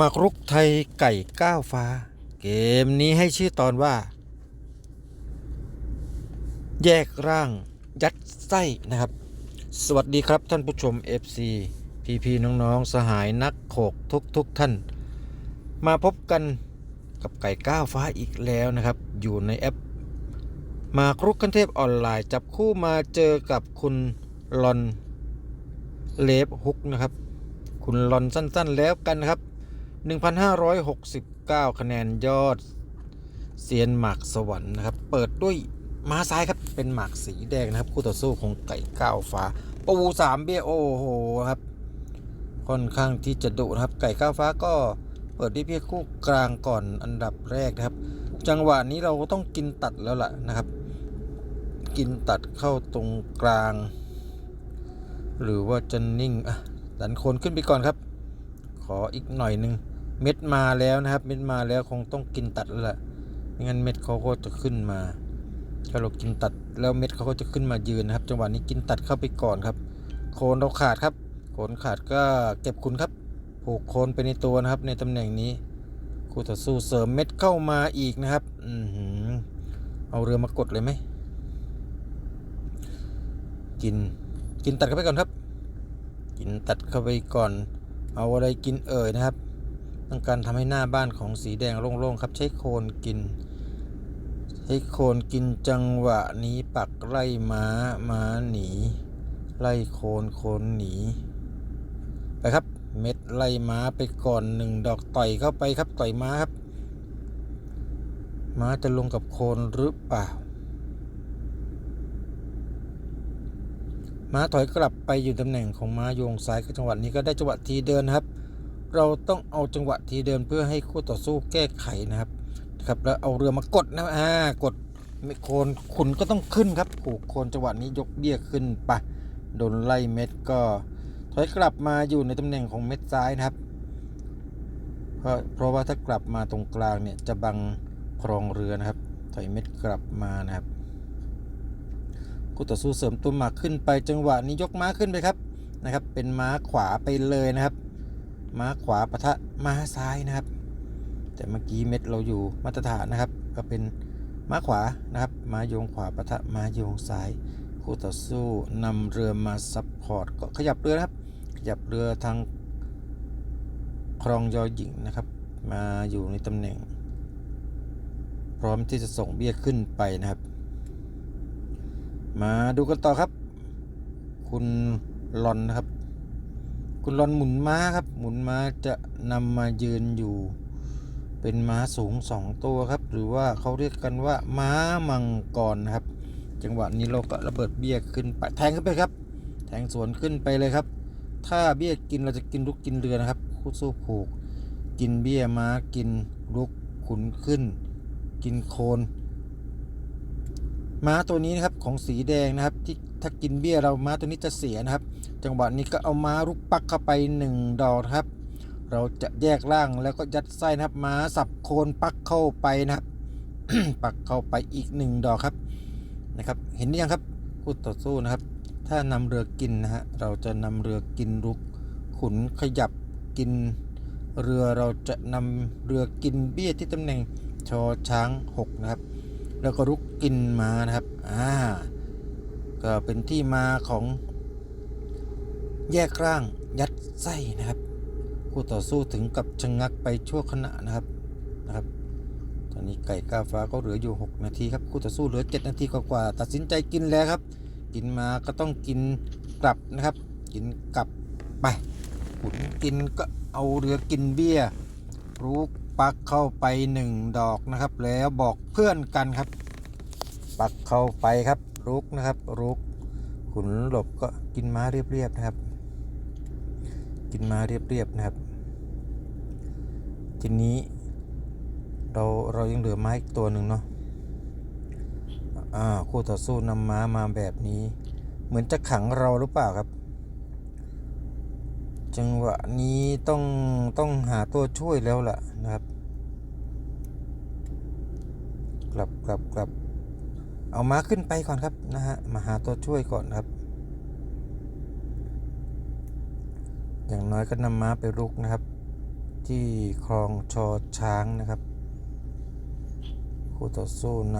มากรุกไทยไก่ก้าวฟ้า เกมนี้ให้ชื่อตอนว่า แยกร่างยัดไส้นะครับ สวัสดีครับท่านผู้ชม FC พี่พี่น้องๆ สหายนักโขกทุกทุกๆท่าน มาพบกันกับไก่ก้าวฟ้าอีกแล้วนะครับ อยู่ในแอป มากรุกคันเทพออนไลน์จับคู่มาเจอกับคุณลอนเลฟฮุกนะครับ คุณลอนสั้นๆแล้วกันครับ 1,569 คะแนนยอดเซียนหมากสวรรค์นะครับ เปิดด้วยม้าซ้ายครับ เป็นหมากสีแดงนะครับ คู่ต่อสู้ของไก่ก้าวฟ้า ปูสามเบี้ยโอ้โหครับ ค่อนข้างที่จะดุนะครับ ไก่ก้าวฟ้าก็เปิดด้วยเพียคู่กลางก่อนอันดับแรกนะครับ จังหวะนี้เราต้องกินตัดแล้วล่ะนะครับ กินตัดเข้าตรงกลาง หรือว่าจะนิ่งอะดันโคนขึ้นไปก่อนครับ ขออีกหน่อยหนึ่ง เม็ดมาแล้วนะครับ เม็ดมาแล้วคงต้องกินตัดแล้วล่ะไม่งั้นเม็ดเขาก็จะขึ้นมาถ้าเรากินตัดแล้วเม็ดเขาก็จะขึ้นมายืนนะครับ จังหวะนี้กินตัดเข้าไปก่อนครับ โคนเราขาดครับ โคนขาดก็เก็บคุณครับผูกโคนไปในตัวนะครับ ในตำแหน่งนี้คู่ต่อสู้เสริมเม็ดเข้ามาอีกนะครับ อืออเอาเรือมากดเลยไหมกินกินตัดเข้าไปก่อนครับ กินตัดเข้าไปก่อน เอาอะไรกินเอ่ยนะครับ ต้องการทำให้หน้าบ้านของสีแดงโล่งๆครับ ใช้โคนกิน ใช้โคนกินจังหวะนี้ปักไล่ม้าม้าหนี ไล่โคนโคนหนี ไปครับ เม็ดไล่ม้าไปก่อนหนึ่งดอกต่อยเข้าไปครับต่อยม้าครับ ม้าจะลงกับโคนหรือเปล่าม้าถอยกลับไปอยู่ตำแหน่งของม้าโยงซ้ายก็จังหวะนี้ก็ได้จังหวะทีเดินครับ เราต้องเอาจังหวะทีเดินเพื่อให้คู่ต่อสู้แก้ไขนะครับครับแล้วเอาเรือมากดนะอ่ากดไม่โคนขุนก็ต้องขึ้นครับผูกโคนจังหวะนี้ยกเบี้ยขึ้นไปโดนไล่เม็ดก็ถอยกลับมาอยู่ในตำแหน่งของเม็ดซ้ายนะครับ เพราะเพราะว่าถ้ากลับมาตรงกลางเนี่ยจะบังครองเรือนะครับ ถอยเม็ดกลับมานะครับคู่ต่อสู้เสริมตัวหมากขึ้นไปจังหวะนี้ยกม้าขึ้นไปครับนะครับ เป็นม้าขวาไปเลยนะครับ ม้าขวาปะทะม้าซ้ายนะครับ แต่เมื่อกี้เม็ดเราอยู่มาตรฐานนะครับ ก็เป็นม้าขวานะครับม้าโยงขวาปะทะม้าโยงซ้ายคู่ต่อสู้นำเรือมาซับพอร์ตก็ขยับเรือนะครับ ขยับเรือทางครองยอหญิงนะครับ มาอยู่ในตำแหน่ง พร้อมที่จะส่งเบี้ยขึ้นไปนะครับ มาดูกันต่อครับ คุณลอนนะครับ คุณลอนหมุนม้าครับ หมุนม้าจะนำมายืนอยู่ เป็นม้าสูงสองตัวครับ หรือว่าเขาเรียกกันว่าม้ามังกรนะครับ จังหวะนี้เราก็ระเบิดเบี้ยขึ้นไปแทงขึ้นไปครับ แทงสวนขึ้นไปเลยครับ ถ้าเบี้ยกินเราจะกินลุกกินเรือนะครับ คู่สู้ผูก กินเบี้ยม้ากินลุกขุนขึ้น กินโคนม้าตัวนี้นะครับของสีแดงนะครับที่ ถ้ากินเบี้ยเราม้าตัวนี้จะเสียนะครับ จังหวะนี้ก็เอาม้าลุกปักเข้าไปหนึ่งดอกครับ เราจะแยกร่างแล้วก็ยัดไส้นะครับม้าสับโคนปักเข้าไปนะครับปักเข้าไปอีกหนึ่งดอกครับนะครับ เห็นหรือยังครับคู่ต่อสู้นะครับ ถ้านำเรือกินนะฮะเราจะนำเรือกินรุก ขุนขยับกิน เรือเราจะนำเรือกินเบี้ยที่ตำแหน่งชอช้างหกนะครับ แล้วก็รุกกินมานะครับอ่า ก็เป็นที่มาของแยกร่างยัดไส้นะครับคู่ต่อสู้ถึงกับชะงงักไปชั่วขณะนะครับนะครับตอนนี้ไก่ก้าฟ้าก็เหลืออยู่ 6 นาทีครับคู่ต่อสู้เหลือ 7 นาทีกว่าๆตัดสินใจกินแล้วครับ กินมาก็ต้องกินกลับนะครับ กินกลับไปขุนกินก็เอาเรือกินเบี้ยรูกปักเข้าไปหนึ่งดอกนะครับ แล้วบอกเพื่อนกันครับ ปักเข้าไปครับ รุกนะครับ รุก ขุนหลบก็กินม้าเรียบๆนะครับ กินม้าเรียบๆนะครับ ทีนี้ เราเรายังเหลือม้าอีกตัวหนึ่งเนาะอ่าคู่ต่อสู้นำม้ามาแบบนี้ เหมือนจะขังเราหรือเปล่าครับ จังหวะนี้ต้องต้องหาตัวช่วยแล้วล่ะนะครับ กลับกลับกลับ เอาม้าขึ้นไปก่อนครับนะฮะมาหาตัวช่วยก่อนครับ อย่างน้อยก็นำม้าไปรุกนะครับ ที่คลองชอช้างนะครับคู่ต่อสู้น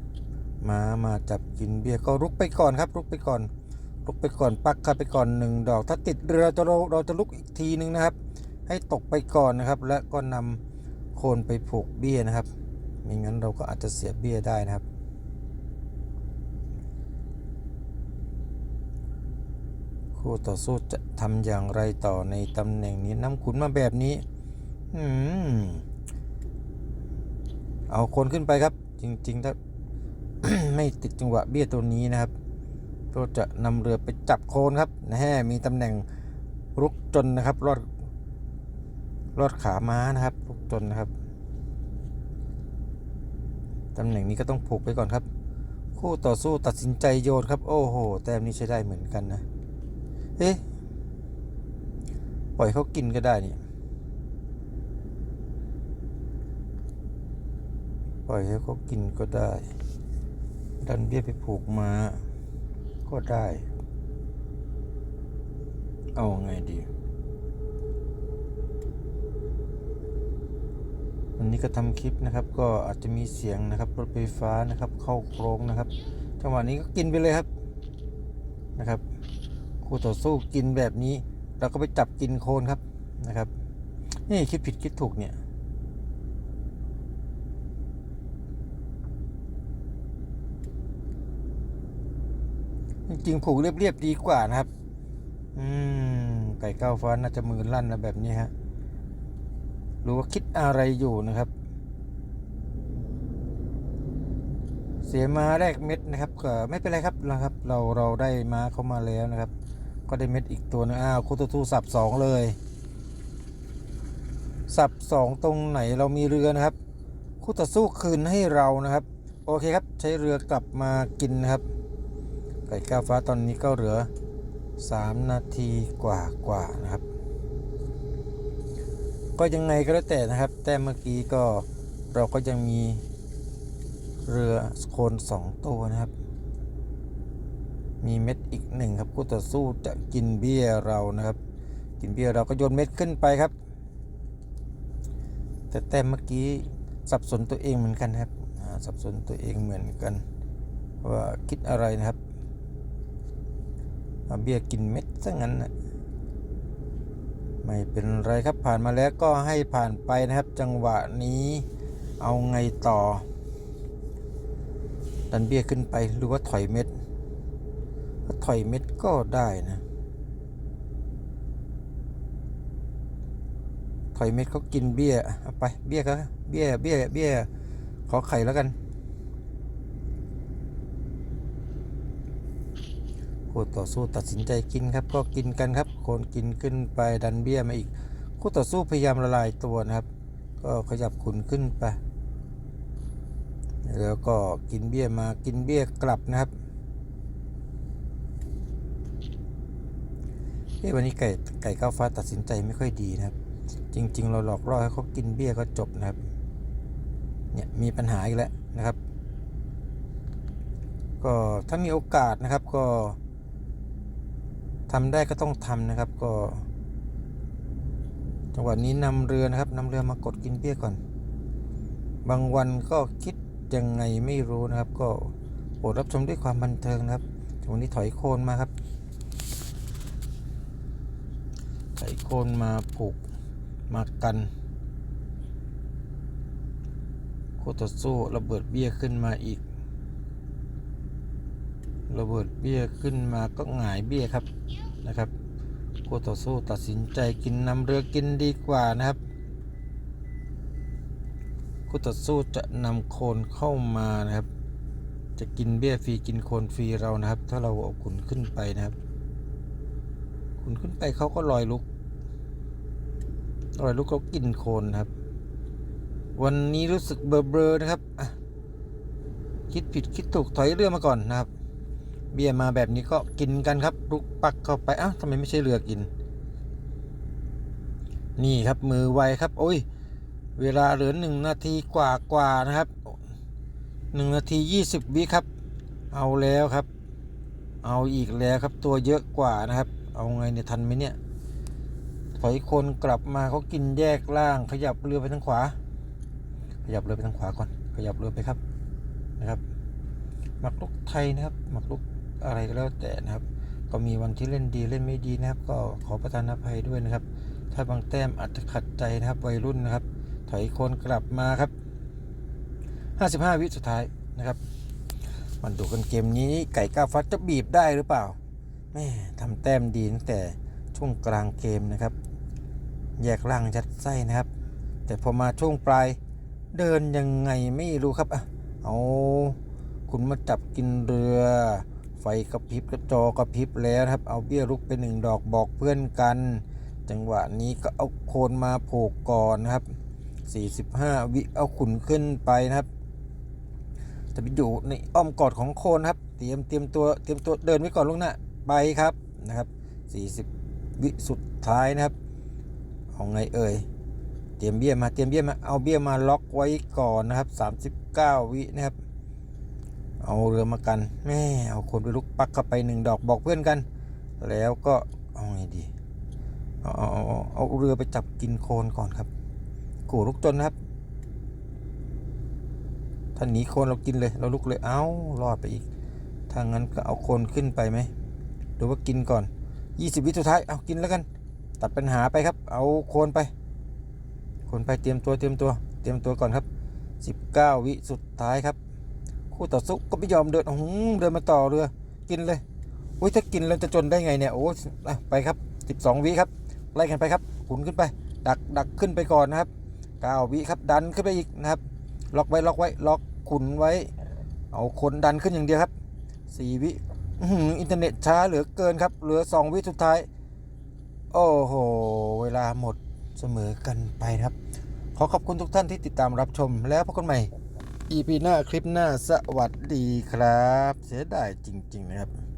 ำม้ามาจับกินเบียร์ก็รุกไปก่อนครับ รุกไปก่อนลุกไปก่อนปักเข้าไปก่อนหนึ่งดอกถ้าติดเรือจะเราเราจะลุกอีกทีนึงนะครับ ให้ตกไปก่อนนะครับ และก็นำโคนไปผูกเบี้ยนะครับไม่งั้นเราก็อาจจะเสียเบี้ยได้นะครับ คู่ต่อสู้จะทำอย่างไรต่อในตำแหน่งนี้น้ำขุนมาแบบนี้อืมเอาคนขึ้นไปครับ จริงๆถ้าไม่ติดจังหวะเบี้ยตัวนี้นะครับก็จะนำเรือไปจับโคนครับนะฮะมีตำแหน่งรุกจนนะครับรอดรอดขาม้านะครับรุกจนนะครับตำแหน่งนี้ก็ต้องผูกไปก่อนครับ คู่ต่อสู้ตัดสินใจโยนครับ โอ้โห แต้มนี้ใช้ได้เหมือนกันนะ เอ๊ะปล่อยเขากินก็ได้นี่ปล่อยให้เขากินก็ได้ ดันเบี้ยไปผูกมา ก็ได้ เอาไงดีวันนี้ก็ทำคลิปนะครับ ก็อาจจะมีเสียงนะครับรถไฟฟ้านะครับ เข้าโครงนะครับ จังหวะนี้ก็กินไปเลยครับนะครับ คู่ต่อสู้กินแบบนี้ เราก็ไปจับกินโคนครับนะครับ นี่คิดผิดคิดถูกเนี่ยจริงๆผูกเรียบๆดีกว่านะครับ อืมไก่ก้าวฟ้าน่าจะมือลั่นนะแบบนี้ฮะรู้ว่าคิดอะไรอยู่นะครับ เสียมาแรกเม็ดนะครับก็ไม่เป็นไรครับนะครับ เราเราได้ม้าเข้ามาแล้วนะครับ ก็ได้เม็ดอีกตัวหนึงอ้าวคูตูทูสับสองเลย สับสองตรงไหนเรามีเรือนะครับคู่ต่อสู้คืนให้เรานะครับ โอเคครับใช้เรือกลับมากินนะครับไก่ก้าวฟ้าตอนนี้ก็เหลือ 3 นาทีกว่ากว่านะครับ ก็ยังไงก็แล้วแต่นะครับ แต่เมื่อกี้ก็เราก็ยังมีเรือโคนสองตัวนะครับ มีเม็ดอีกหนึ่งครับคู่ต่อสู้จะกินเบี้ยเรานะครับ กินเบี้ยเราก็โยนเม็ดขึ้นไปครับ แต่แต่เมื่อกี้สับสนตัวเองเหมือนกันครับสับสนตัวเองเหมือนกัน ว่าคิดอะไรนะครับมาเบี้ยกินเม็ดซะงั้นนะไม่เป็นไรครับผ่านมาแล้วก็ให้ผ่านไปนะครับ จังหวะนี้เอาไงต่อ ดันเบี้ยขึ้นไปหรือว่าถอยเม็ด ถ้าถอยเม็ดก็ได้นะถอยเม็ดเขากินเบี้ยเอาไปเบี้ยก็เบี้ยเบี้ยเบี้ยขอไข่แล้วกันคู่ต่อสู้ตัดสินใจกินครับ ก็กินกันครับคนกินขึ้นไปดันเบี้ยมาอีกคู่ต่อสู้พยายามละลายตัวนะครับ ก็ขยับขุนขึ้นไปแล้วก็กินเบี้ยมากินเบี้ยกลับนะครับ เอ้วันนี้ไก่ไก่ก้าวฟ้าตัดสินใจไม่ค่อยดีนะครับ จริง ๆ เราหลอกล่อให้เขากินเบี้ยก็จบนะครับ เนี่ยมีปัญหาอีกแล้วนะครับ ก็ถ้ามีโอกาสนะครับก็ทำได้ก็ต้องทำนะครับ ก็จังหวะนี้นำเรือนะครับนำเรือมากดกินเบี้ยก่อน บางวันก็คิดยังไงไม่รู้นะครับ ก็โปรดรับชมด้วยความบันเทิงนะครับวันนี้ถอยโคนมาครับ ถอยโคนมาผูกมากันคู่ต่อสู้ระเบิดเบี้ยขึ้นมาอีก ระเบิดเบี้ยขึ้นมาก็หงายเบี้ยครับนะครับคู่ต่อสู้ตัดสินใจกินนำเรือกินดีกว่านะครับคู่ต่อสู้จะนำโคนเข้ามานะครับ จะกินเบี้ยฟรีกินโคนฟรีเรานะครับ ถ้าเราเอาขุนขึ้นไปนะครับขุนขึ้นไปเขาก็ลอยลุก ลอยลุกเขากินโคนนครับ วันนี้รู้สึกเบลอๆนะครับคิดผิดคิดถูกถอยเรือมาก่อนนะครับ เบียมาแบบนี้ก็กินกันครับลุกปักเข้าไปอ้าวทำไมไม่ใช่เรือกิน นี่ครับมือไวครับ โอ้ย เวลาเหลือหนึ่งนาทีกว่ากว่านะครับหนึ่งนาทียี่สิบวิครับ เอาแล้วครับ เอาอีกแล้วครับตัวเยอะกว่านะครับ เอาไงเนี่ยทันไหมเนี่ย ถอยคนกลับมาเขากินแยกล่าง ขยับเรือไปทางขวา ขยับเรือไปทางขวาก่อน ขยับเรือไปครับนะครับหมักลุกไทยนะครับหมักลุกอะไรก็แล้วแต่นะครับ ก็มีวันที่เล่นดีเล่นไม่ดีนะครับ ก็ขอประทานอภัยด้วยนะครับ ถ้าบางแต้มอาจจะขัดใจนะครับวัยรุ่นนะครับ ถอยคนกลับมาครับ 55 วิสุดท้ายนะครับมันดูกันเกมนี้ไก่ก้าวฟัดจะบีบได้หรือเปล่าแม่ทำแต้มดีตั้งแต่ช่วงกลางเกมนะครับ แยกล่างยัดไส้นะครับ แต่พอมาช่วงปลายเดินยังไงไม่รู้ครับอะเอาคุณมาจับกินเรือ ไฟกระพริบกระจอกระพริบแล้วครับ เอาเบี้ยลุกไปหนึ่งดอกบอกเพื่อนกัน จังหวะนี้ก็เอาโคนมาโผกก่อนนะครับ 45 วิเอาขุนขึ้นไปนะครับจะไปอยู่ในอ้อมกอดของโคนครับ เตรียมเตรียมตัวเตรียมตัวเดินไว้ก่อนลุงน้าไปครับนะครับ 40 วิสุดท้ายนะครับ เอาไงเอ่ยเตรียมเบี้ยมาเตรียมเบี้ยมาเอาเบี้ยมาล็อกไว้ก่อนนะครับ 39 วินะครับ เอาเรือมากันแม่เอาคนไปลุกปักเข้าไปหนึ่งดอกบอกเพื่อนกัน แล้วก็เอาไงดีเอาเอาเอาเอาเรือไปจับกินโคนก่อนครับกูลุกจนนะครับถ้าหนีโคนเรากินเลยเราลุกเลยเอารอดไปอีกถ้างั้นก็เอาโคนขึ้นไปไหมหรือว่ากินก่อน 20 วิสุดท้ายเอากินแล้วกัน ตัดปัญหาไปครับ เอาโคนไป โคนไปเตรียมตัวเตรียมตัว เตรียมตัวก่อนครับ 19 วิสุดท้ายครับ คู่ต่อสู้ก็ไม่ยอมเดินอื้อหือเดินมาต่อเรือ กินเลยอุ้ยถ้ากินแล้วจะจนได้ไงเนี่ยโอ้ไปครับ 12 วิครับไล่กันไปครับขุนขึ้นไป ดักดักขึ้นไปก่อนนะครับ9วิครับดันขึ้นไปอีกนะครับล็อกไว้ล็อกไว้ล็อกขุนไว้ เอาคนดันขึ้นอย่างเดียวครับ 4 วิอินเทอร์เน็ตช้าเหลือเกินครับเหลือ 2 วิสุดท้าย โอ้โห เวลาหมดเสมอกันไปครับ ขอขอบคุณทุกท่านที่ติดตามรับชมแล้วพบกันใหม่ EP หน้าคลิปหน้าสวัสดีครับ เสียดายจริง ๆ นะครับ